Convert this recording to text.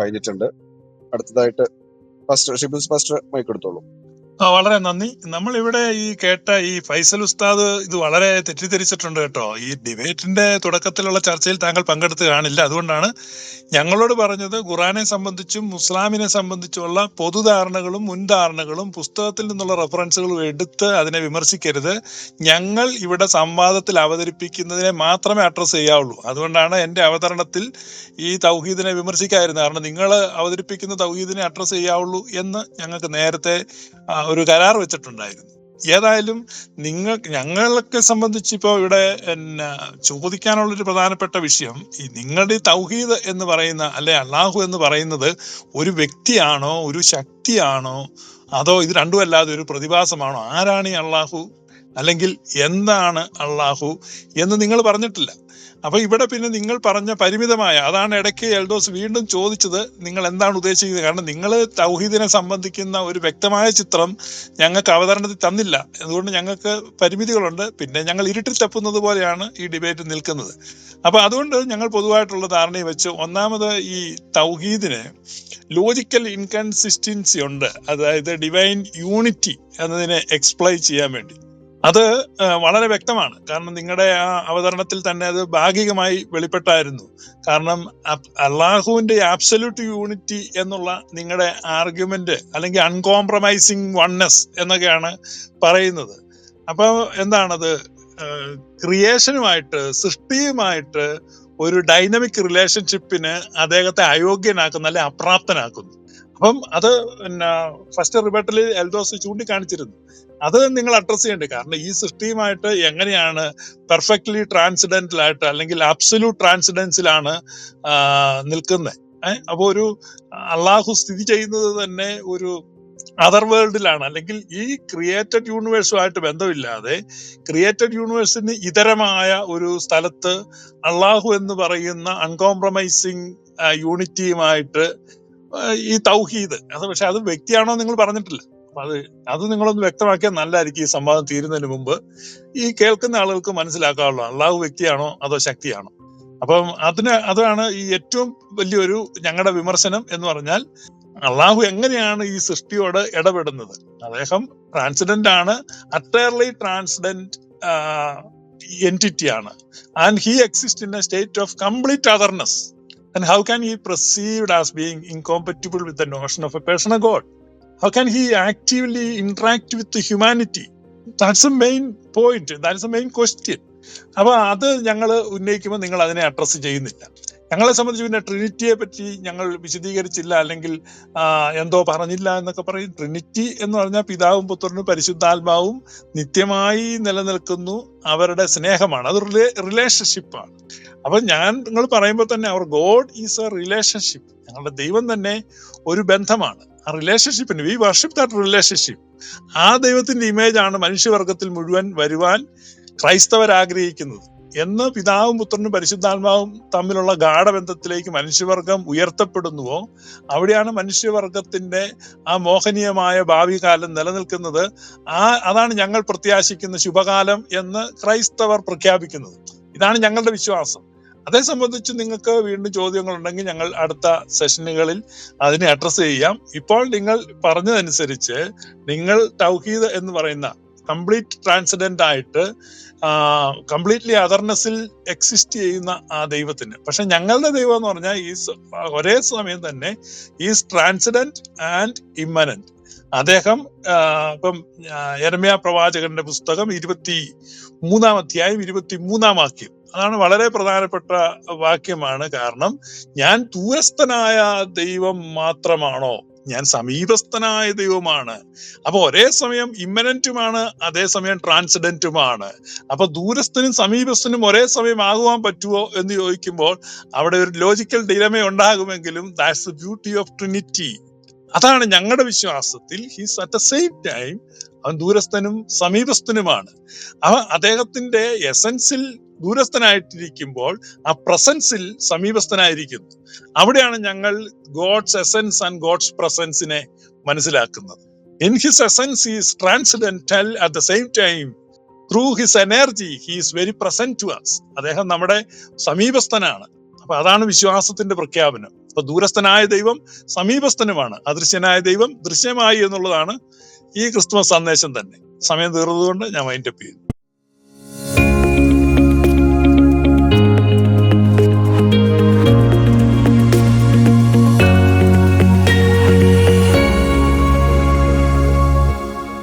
കഴിഞ്ഞിട്ടുണ്ട്. അടുത്തതായിട്ട് first ഷിബിൾസ് first mic എടുത്തോളൂ. ആ വളരെ നന്ദി. നമ്മൾ ഇവിടെ ഈ കേട്ട ഈ ഫൈസൽ ഉസ്താദ് ഇത് വളരെ തെറ്റിദ്ധരിച്ചിട്ടുണ്ട് കേട്ടോ. ഈ ഡിബേറ്റിന്റെ തുടക്കത്തിലുള്ള ചർച്ചയിൽ താങ്കൾ പങ്കെടുത്ത് കാണില്ല. അതുകൊണ്ടാണ് ഞങ്ങളോട് പറഞ്ഞത് ഖുറാനെ സംബന്ധിച്ചും മുസ്ലാമിനെ സംബന്ധിച്ചുമുള്ള പൊതുധാരണകളും മുൻധാരണകളും പുസ്തകത്തിൽ നിന്നുള്ള റെഫറൻസുകളും എടുത്ത് അതിനെ വിമർശിക്കരുത്. ഞങ്ങൾ ഇവിടെ സംവാദത്തിൽ അവതരിപ്പിക്കുന്നതിനെ മാത്രമേ അഡ്രസ് ചെയ്യാവുള്ളൂ. അതുകൊണ്ടാണ് എന്റെ അവതരണത്തിൽ ഈ തൗഹീദിനെ വിമർശിക്കാതിരുന്നത്. കാരണം നിങ്ങൾ അവതരിപ്പിക്കുന്ന തൗഹീദിനെ അഡ്രസ് ചെയ്യാവുള്ളൂ എന്ന് ഞങ്ങൾക്ക് നേരത്തെ ഒരു കരാർ വെച്ചിട്ടുണ്ടായിരുന്നു. ഏതായാലും നിങ്ങൾ ഞങ്ങളൊക്കെ സംബന്ധിച്ച് ഇപ്പോൾ ഇവിടെ എന്നാ ചോദിക്കാനുള്ള ഒരു പ്രധാനപ്പെട്ട വിഷയം ഈ നിങ്ങളുടെ തൗഹീദ് എന്ന് പറയുന്ന അല്ലെ അള്ളാഹു എന്ന് പറയുന്നത് ഒരു വ്യക്തിയാണോ ഒരു ശക്തിയാണോ അതോ ഇത് രണ്ടുമല്ലാതെ ഒരു പ്രതിഭാസമാണോ? ആരാണ് ഈ അള്ളാഹു അല്ലെങ്കിൽ എന്താണ് അള്ളാഹു എന്ന് നിങ്ങൾ പറഞ്ഞിട്ടില്ല. അപ്പൊ ഇവിടെ പിന്നെ നിങ്ങൾ പറഞ്ഞ പരിമിതമായ അതാണ് ഇടയ്ക്ക് എൽഡോസ് വീണ്ടും ചോദിച്ചത് നിങ്ങൾ എന്താണ് ഉദ്ദേശിക്കുന്നത്? കാരണം നിങ്ങൾ തൗഹീദിനെ സംബന്ധിക്കുന്ന ഒരു വ്യക്തമായ ചിത്രം ഞങ്ങൾക്ക് അവതരണത്തിൽ തന്നില്ല. അതുകൊണ്ട് ഞങ്ങൾക്ക് പരിമിതികളുണ്ട്. പിന്നെ ഞങ്ങൾ ഇരുട്ടിൽ തപ്പുന്നത് പോലെയാണ് ഈ ഡിബേറ്റ് നിൽക്കുന്നത്. അപ്പൊ അതുകൊണ്ട് ഞങ്ങൾ പൊതുവായിട്ടുള്ള ധാരണയെ വെച്ച് ഒന്നാമത് ഈ തൗഹീദിന് ലോജിക്കൽ ഇൻകൺസിസ്റ്റൻസി ഉണ്ട്. അതായത് ഡിവൈൻ യൂണിറ്റി എന്നതിനെ എക്സ്പ്ലെയിൻ ചെയ്യാൻ വേണ്ടി. അത് വളരെ വ്യക്തമാണ്. കാരണം നിങ്ങളുടെ ആ അവതരണത്തിൽ തന്നെ അത് ഭാഗികമായി വെളിപ്പെട്ടായിരുന്നു. കാരണം അള്ളാഹുവിന്റെ ആബ്സല്യൂട്ട് യൂണിറ്റി എന്നുള്ള നിങ്ങളുടെ ആർഗ്യുമെന്റ് അല്ലെങ്കിൽ അൺകോംപ്രമൈസിങ് വൺനെസ് എന്നൊക്കെയാണ് പറയുന്നത്. അപ്പൊ എന്താണത്? ക്രിയേഷനുമായിട്ട് സൃഷ്ടിയുമായിട്ട് ഒരു ഡൈനമിക് റിലേഷൻഷിപ്പിന് അദ്ദേഹത്തെ അയോഗ്യനാക്കുന്ന അല്ലെ അപ്രാപ്തനാക്കുന്നു. അപ്പം അത് പിന്നെ ഫസ്റ്റ് റിബട്ടിൽ എൽദോസ് ചൂണ്ടിക്കാണിച്ചിരുന്നു. അത് നിങ്ങൾ അഡ്രസ് ചെയ്യേണ്ടത്. കാരണം ഈ സൃഷ്ടിയുമായിട്ട് എങ്ങനെയാണ് പെർഫെക്റ്റ്ലി ട്രാൻസിഡന്റൽ ആയിട്ട് അല്ലെങ്കിൽ അബ്സല്യൂട്ട് ട്രാൻസിഡൻസിലാണ് നിൽക്കുന്നത് ഏഹ് അപ്പോൾ ഒരു അള്ളാഹു സ്ഥിതി ചെയ്യുന്നത് തന്നെ ഒരു അതർ വേൾഡിലാണ് അല്ലെങ്കിൽ ഈ ക്രിയേറ്റഡ് യൂണിവേഴ്സുമായിട്ട് ബന്ധമില്ലാതെ ക്രിയേറ്റഡ് യൂണിവേഴ്സിന് ഇതരമായ ഒരു സ്ഥലത്ത് അള്ളാഹു എന്ന് പറയുന്ന അൺകോംപ്രമൈസിങ് യൂണിറ്റിയുമായിട്ട് ഈ തൗഹീദ്. അത് പക്ഷെ അത് വ്യക്തിയാണോ നിങ്ങൾ പറഞ്ഞിട്ടില്ല. അത് അത് നിങ്ങളൊന്ന് വ്യക്തമാക്കിയാൽ നല്ലതായിരിക്കും ഈ സംവാദം തീരുന്നതിന് മുമ്പ്. ഈ കേൾക്കുന്ന ആളുകൾക്ക് മനസ്സിലാക്കാവുള്ളൂ അള്ളാഹു വ്യക്തിയാണോ അതോ ശക്തിയാണോ? അപ്പം അതിന് അതാണ് ഈ ഏറ്റവും വലിയൊരു ഞങ്ങളുടെ വിമർശനം എന്ന് പറഞ്ഞാൽ അള്ളാഹു എങ്ങനെയാണ് ഈ സൃഷ്ടിയോട് ഇടപെടുന്നത്? അദ്ദേഹം ട്രാൻസിഡന്റ് ആണ്. അറ്റയർലി ട്രാൻസിഡന്റ് എന്റിറ്റി ആണ്. And he exist in a state of complete otherness and how can he perceived as being incompatible with the notion of a person God? How can he actively interact with humanity that's a main point that's a main question. അപ്പൊ അത് ഞങ്ങൾ ഉന്നയിക്കുമ്പോൾ നിങ്ങൾ അതിനെ address ചെയ്യുന്നില്ല. ഞങ്ങളെ സംബന്ധിച്ച് പിന്നെ ട്രിനിറ്റിയെ പറ്റി ഞങ്ങൾ വിശദീകരിച്ചില്ല. അല്ലെങ്കിൽ എന്തോ പറഞ്ഞില്ല എന്നൊക്കെ പറയും. ട്രിനിറ്റി എന്ന് പറഞ്ഞാൽ പിതാവും പുത്രനും പരിശുദ്ധാത്മാവും നിത്യമായി നിലനിൽക്കുന്നു. അവരുടെ സ്നേഹമാണ്. അത് റിലേഷൻഷിപ്പാണ് അപ്പൊ ഞാൻ നിങ്ങൾ പറയുമ്പോൾ തന്നെ അവർ ഗോഡ് ഈസ് എ റിലേഷൻഷിപ്പ് ഞങ്ങളുടെ ദൈവം തന്നെ ഒരു ബന്ധമാണ്. ആ റിലേഷൻഷിപ്പിന് വി വർഷിപ്പ് ദാറ്റ് റിലേഷൻഷിപ്പ് ആ ദൈവത്തിന്റെ ഇമേജ് ആണ് മനുഷ്യവർഗത്തിൽ മുഴുവൻ വരുവാൻ ക്രൈസ്തവർ ആഗ്രഹിക്കുന്നത് എന്ന് പിതാവും പുത്രനും പരിശുദ്ധാത്മാവും തമ്മിലുള്ള ഗാഠബന്ധത്തിലേക്ക് മനുഷ്യവർഗം ഉയർത്തപ്പെടുന്നുവോ അവിടെയാണ് മനുഷ്യവർഗത്തിന്റെ ആ മോഹനീയമായ ഭാവി കാലം നിലനിൽക്കുന്നത്. ആ അതാണ് ഞങ്ങൾ പ്രത്യാശിക്കുന്ന ശുഭകാലം എന്ന് ക്രൈസ്തവർ പ്രഖ്യാപിക്കുന്നത്. ഇതാണ് ഞങ്ങളുടെ വിശ്വാസം. അതേ സംബന്ധിച്ച് നിങ്ങൾക്ക് വീണ്ടും ചോദ്യങ്ങൾ ഉണ്ടെങ്കിൽ ഞങ്ങൾ അടുത്ത സെഷനുകളിൽ അതിനെ അഡ്രസ് ചെയ്യാം. ഇപ്പോൾ നിങ്ങൾ പറഞ്ഞതനുസരിച്ച് നിങ്ങൾ തൗഹീദ് എന്ന് പറയുന്ന കംപ്ലീറ്റ് ട്രാൻസിഡന്റ് ആയിട്ട് കംപ്ലീറ്റ്ലി അതർനെസ്സിൽ എക്സിസ്റ്റ് ചെയ്യുന്ന ആ ദൈവത്തിന്. പക്ഷെ ഞങ്ങളുടെ ദൈവം എന്ന് പറഞ്ഞാൽ ഈ ഒരേ സമയം തന്നെ ഈസ് ട്രാൻസിഡന്റ് ആൻഡ് ഇമ്മനന്റ് അദ്ദേഹം ഇപ്പം എരമ്യ പ്രവാചകന്റെ പുസ്തകം ഇരുപത്തി മൂന്നാം അധ്യായം ഇരുപത്തി മൂന്നാം വാക്യം. അതാണ് വളരെ പ്രധാനപ്പെട്ട വാക്യമാണ്. കാരണം ഞാൻ ദൂരസ്ഥനായ ദൈവം മാത്രമാണോ? ഞാൻ സമീപസ്ഥനായ ദൈവമാണ്. അപ്പൊ ഒരേ സമയം ഇമ്മനന്റുമാണ് അതേസമയം ട്രാൻസിഡന്റുമാണ് അപ്പൊ ദൂരസ്ഥനും സമീപസ്ഥനും ഒരേ സമയം ആകുവാൻ പറ്റുമോ എന്ന് ചോദിക്കുമ്പോൾ അവിടെ ഒരു logical dilemma ഉണ്ടാകുമെങ്കിലും that's the beauty of Trinity അതാണ് ഞങ്ങളുടെ വിശ്വാസത്തിൽ he's at a same time അവൻ ദൂരസ്ഥനും സമീപസ്ഥനുമാണ്. അവ അദ്ദേഹത്തിന്റെ എസൻസിൽ ദൂരസ്ഥനായിട്ടിരിക്കുമ്പോൾ ആ പ്രസൻസിൽ സമീപസ്ഥനായിരിക്കുന്നു. അവിടെയാണ് ഞങ്ങൾ ഗോഡ്സ് എസൻസ് ആൻഡ് ഗോഡ്സ് പ്രസൻസിനെ മനസ്സിലാക്കുന്നത്. In his essence is transcendental at the same time through his energy he's very present to us അദ്ദേഹം നമ്മുടെ സമീപസ്ഥനാണ്. അപ്പൊ അതാണ് വിശ്വാസത്തിന്റെ പ്രഖ്യാപനം. അപ്പൊ ദൂരസ്ഥനായ ദൈവം സമീപസ്ഥനുമാണ്. അദൃശ്യനായ ദൈവം ദൃശ്യമായി എന്നുള്ളതാണ് ഈ ക്രിസ്തുമസ് സന്ദേശം തന്നെ. സമയം തീർന്നതുകൊണ്ട് ഞാൻ വൈൻഡപ്പ് ചെയ്യുന്നു.